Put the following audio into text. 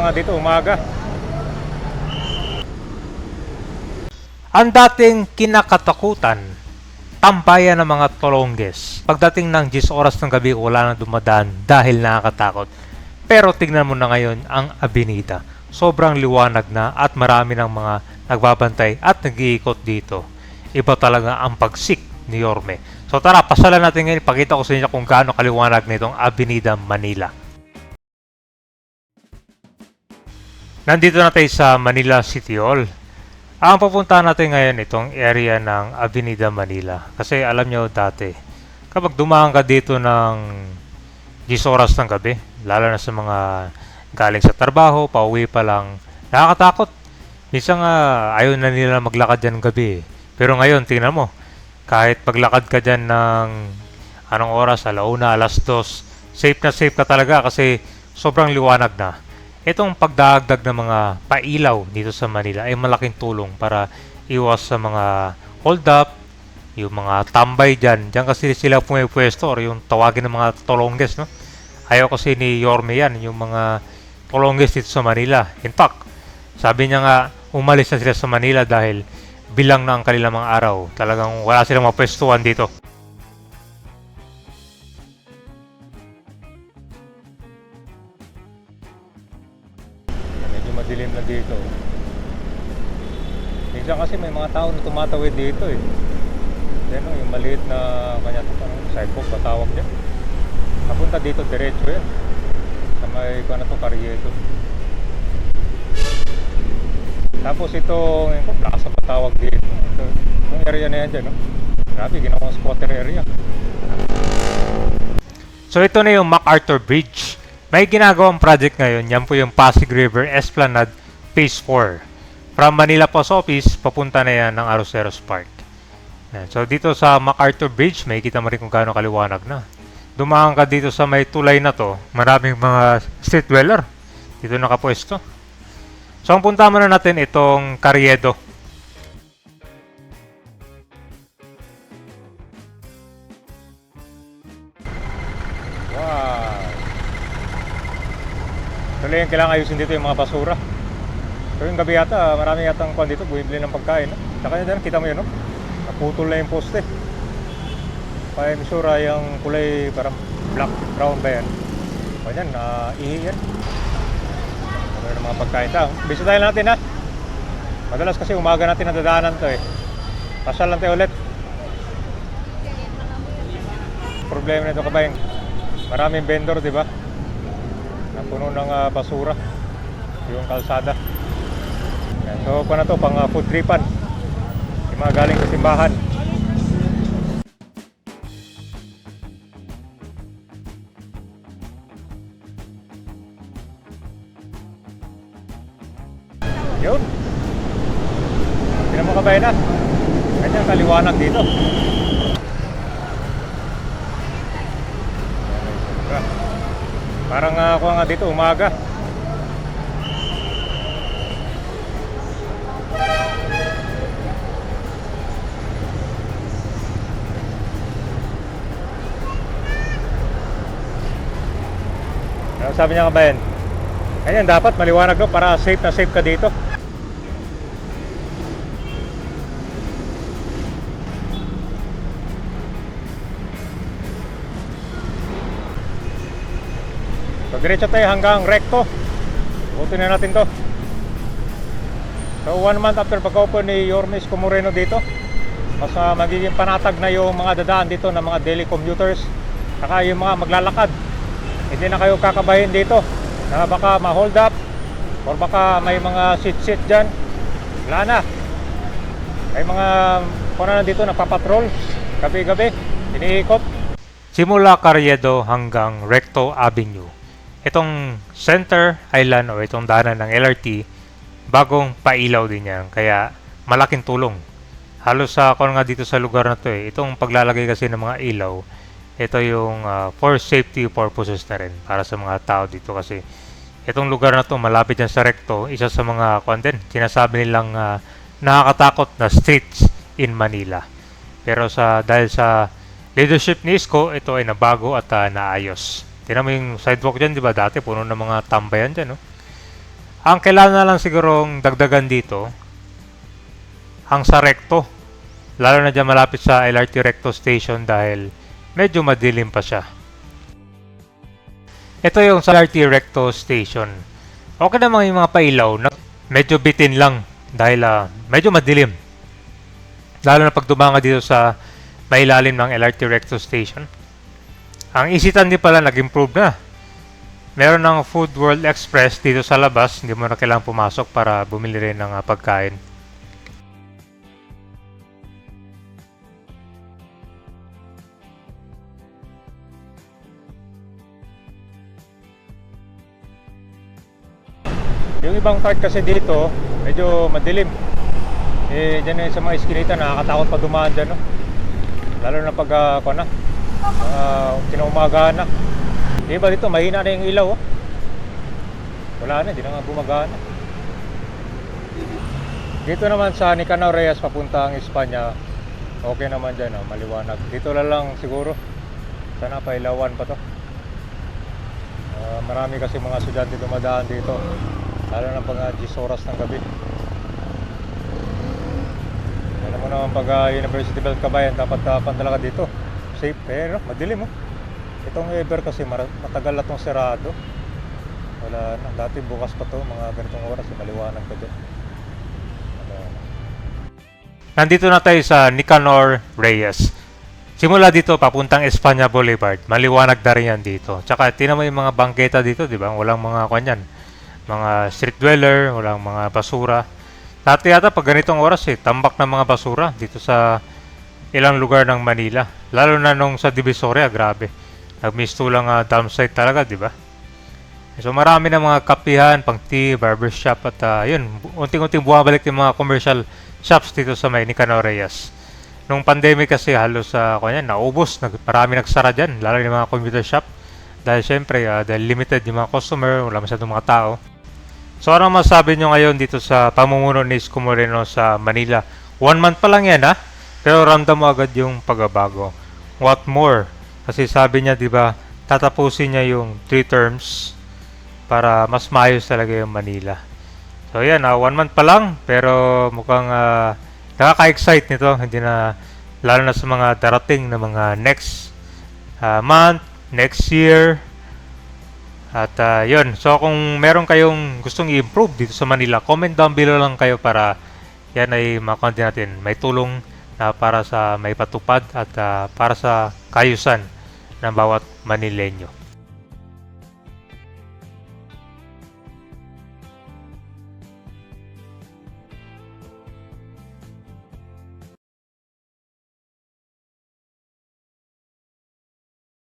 nga dito umaga. Ang dating kinakatakutan, tambayan ng mga tolongges. Pagdating ng 10 oras ng gabi, wala nang dumadaan dahil nakakatakot. Pero tignan mo na ngayon ang Avenida. Sobrang liwanag na at marami ng mga nagbabantay at nag-iikot dito. Iba talaga ang pagsik ni Yorme. So tara, pasalan natin ngayon. Pakita ko sa inyo kung gaano kaliwanag nitong Avenida Manila. Nandito na tayo sa Manila City Hall. Ang pupuntahan natin ngayon itong area ng Avenida Manila. Kasi alam nyo dati, kapag dumaan ka dito ng 10 oras ng gabi, lalo na sa mga galing sa trabaho, pauwi pa lang, nakakatakot. Minsan nga ayaw na nila maglakad dyan gabi. eh. Pero ngayon, tingnan mo, kahit paglakad ka dyan ng anong oras, alauna, alas dos, safe na safe ka talaga kasi sobrang liwanag na. Itong pagdagdag ng mga pailaw dito sa Manila ay malaking tulong para iwas sa mga hold up, yung mga tambay dyan. Diyan kasi sila pumipwesto or yung tawagin ng mga tolongges, no? Ayaw kasi ni Yorme yan, yung mga tolongges dito sa Manila. In fact, sabi niya nga, umalis na sila sa Manila dahil bilang na ang kanilang mga araw. Talagang wala silang mapwestuhan dito. Madilim na dito. Minsan kasi may mga tao na tumatawid dito eh. O, yung maliit na kanya to, parang sidewalk ba tawag niya? Napunta dito diretso yan. Sa may ano to, Carriedo. Tapos ito, ngayon ko, plaza ba tawag dito? Ito, itong area na yan dyan, no? Grabe, ginawang squatter area. So ito na yung MacArthur Bridge. May ginagawang project ngayon, yan po yung Pasig River Esplanade Phase 4. From Manila Post Office, papunta na yan ng Aroseros Park. So dito sa MacArthur Bridge, may kita mo rin kung gaano kaliwanag na. Dumaan ka dito sa may tulay na to, maraming mga street dweller. Dito nakapwesto. So ang punta muna natin itong Carriedo. Tuloy yung kailangan ayusin dito yung mga basura. So yung gabi yata, marami yata ang kwan dito, bumibili ng pagkain. No? Tsaka yun, kita mo yun, no? Naputol na yung poste. Kaya misura yung kulay parang black, brown ba yan? O yan, na ihi yan. Ano yung mga pagkain. Ta, bisa tayo natin ha. Madalas kasi umaga natin nadadaanan to eh. Pasal lang tayo ulit. Problema nito kabayan. Maraming vendor, di ba? Na puno ng ah, basura. Yung kalsada. Yan. So, pa na to, pang ah, food tripan. Yung mga galing sa simbahan. Yun. Tinan mo kabayan na. Ganyan kaliwanag dito. Parang uh, ako nga dito umaga. Ano sabi niya kabayan? Ganyan dapat maliwanag no para safe na safe ka dito. Diretso tayo hanggang recto. Buti na natin to. So one month after pag-open ni Yormes Comoreno dito, mas magiging panatag na yung mga dadaan dito ng mga daily commuters saka yung mga maglalakad. Hindi na kayo kakabahin dito na baka ma-hold up or baka may mga sit-sit dyan. Wala na. May mga kung na dito nagpapatrol gabi-gabi, iniikot. Simula Carriedo hanggang Recto Avenue. Itong Center Island o itong daanan ng LRT, bagong pailaw din yan. Kaya malaking tulong. Halos sa ako nga dito sa lugar na to eh. Itong paglalagay kasi ng mga ilaw, ito yung ah, for safety purposes na rin para sa mga tao dito kasi itong lugar na to malapit yan sa Recto, isa sa mga kwan din, sinasabi nilang ah, nakakatakot na streets in Manila. Pero sa dahil sa leadership ni Isko, ito ay nabago at ah, naayos. Tingnan mo yung sidewalk dyan, di ba? Dati puno ng mga tambayan dyan, no? Ang kailangan na lang sigurong dagdagan dito, ang sa recto. Lalo na dyan malapit sa LRT recto station dahil medyo madilim pa siya. Ito yung sa LRT recto station. Okay naman yung mga pailaw na medyo bitin lang dahil ah, medyo madilim. Lalo na pag dumanga dito sa mailalim ng LRT recto station. Ang isitan din pala nag-improve na. Meron ng Food World Express dito sa labas, hindi mo na kailangang pumasok para bumili rin ng ah, pagkain. Yung ibang part kasi dito, medyo madilim. Eh, dyan sa mga iskinita, nakakatakot pa dumaan dyan, no? Lalo na pag, uh, na, uh, kinaumagaan na. Di ba dito, mahina na yung ilaw, oh. Wala na, di na nga gumagana. Dito naman sa Nicanor Reyes, papunta ang Espanya, okay naman dyan, oh, maliwanag. Dito na lang siguro. Sana pailawan pa to. Ah, marami kasi mga estudyante dumadaan dito. Lalo na pag uh, 10 oras ng gabi. Alam mo naman pag uh, University Belt Kabayan, dapat uh, talaga dito. Safe, pero madilim oh. Itong Ever kasi matagal na itong serado. Wala na. Dati bukas pa to, mga ganitong oras, eh, maliwanag pa dyan. Wala na. Nandito na tayo sa Nicanor Reyes. Simula dito papuntang Espanya Boulevard. Maliwanag na rin yan dito. Tsaka tinan mo yung mga bangketa dito, di ba? Walang mga kanyan. Mga street dweller, walang mga basura. Dati yata pag ganitong oras eh, tambak ng mga basura dito sa ilang lugar ng Manila. Lalo na nung sa Divisoria, grabe. Nagmistulang uh, dump site talaga, di ba? So marami na mga kapihan, pang tea, barbershop at uh, yun, unting-unting bumabalik yung mga commercial shops dito sa may Nicanor Reyes. Nung pandemic kasi halos sa uh, kanya naubos, nag, marami nagsara diyan, lalo yung mga computer shop. Dahil syempre, uh, dahil limited yung mga customer, wala masyadong mga tao. So ano masabi nyo ngayon dito sa pamumuno ni Isko Moreno sa Manila? One month pa lang yan ha, pero ramdam mo agad yung pagbabago. What more? Kasi sabi niya, di ba, tatapusin niya yung 3 terms para mas maayos talaga yung Manila. So yan, uh, one month pa lang, pero mukhang uh, nakaka-excite nito. Hindi na, lalo na sa mga darating na mga next uh, month, next year. At uh, yun, so kung meron kayong gustong i-improve dito sa Manila, comment down below lang kayo para yan ay makonti natin. May tulong na para sa may patupad at uh, para sa kayusan ng bawat Manileño.